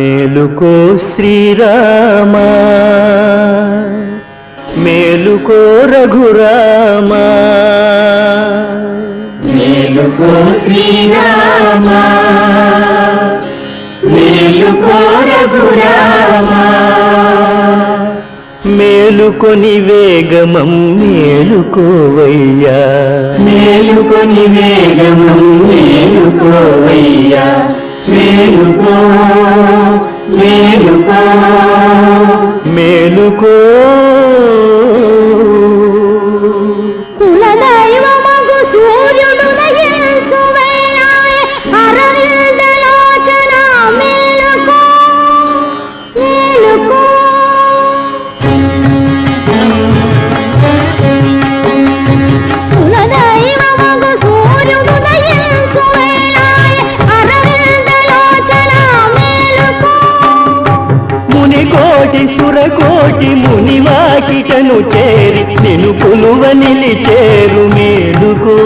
మేలుకో శ్రీరామా మేలుకో రఘురామా. మేలుకో శ్రీరామా మేలుకో రఘురామా. మేలుకొని వేగమం మేలుకోవయ్యా. మేలుకొని వేగము మేలుకోవయ్యా. మేలుకో మేలుకో మునికోటి సురకోటి మునివాకిటను చేరి నిను కొలువ నిలిచేరు మేలుకో.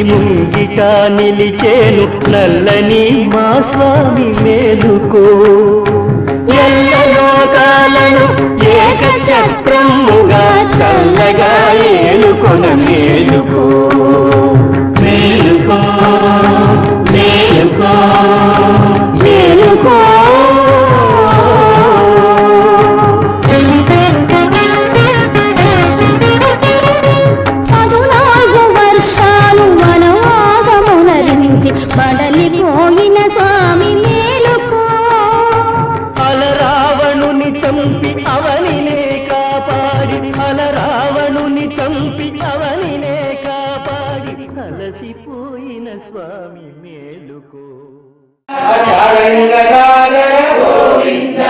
వచ్చి ముంగిట నిలిచేను నల్లని మా స్వామి మేలుకో. ఎల్ల లోకాలను ఏక చక్రముగా చల్లగా ఏలుకొన మేలుకో చంపి అవనినే కాపాడి అలరావణుని చంపి అవనినే కాపాడి అలసిపోయిన స్వామి మేలుకో. గోవింద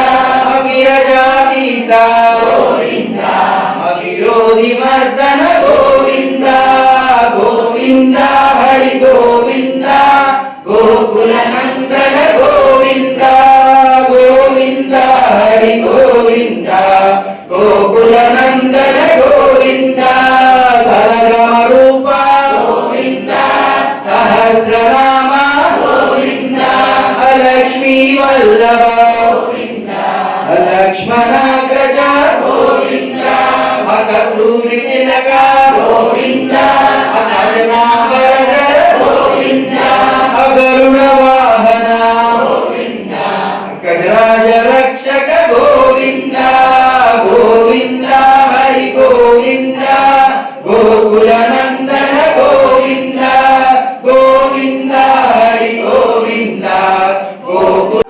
లక్ష్మణాగ్రజ గోవింద మకూరి తిలక గోవింద అకర్ణాభరణ గోవింద అగరుణ వాహన గోవింద గజరాజ రక్షక గోవింద గోవింద హరి గోవింద గోకుల నందన గోవింద గోవింద హరి గోవింద గోకుల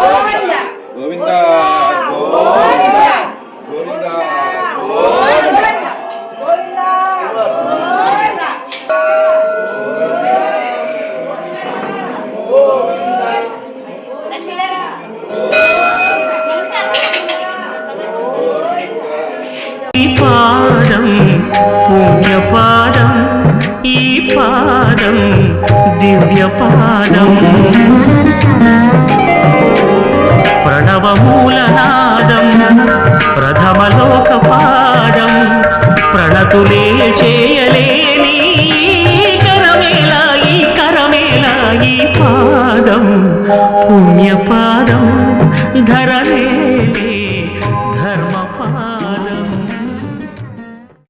దివ్య ప్రణవమూలనాదం ప్రథమలోక పాదం. ప్రణతులే చేయలేని కరమేలాయి కరమేలాయి పాదం. పుణ్యపాదం ధర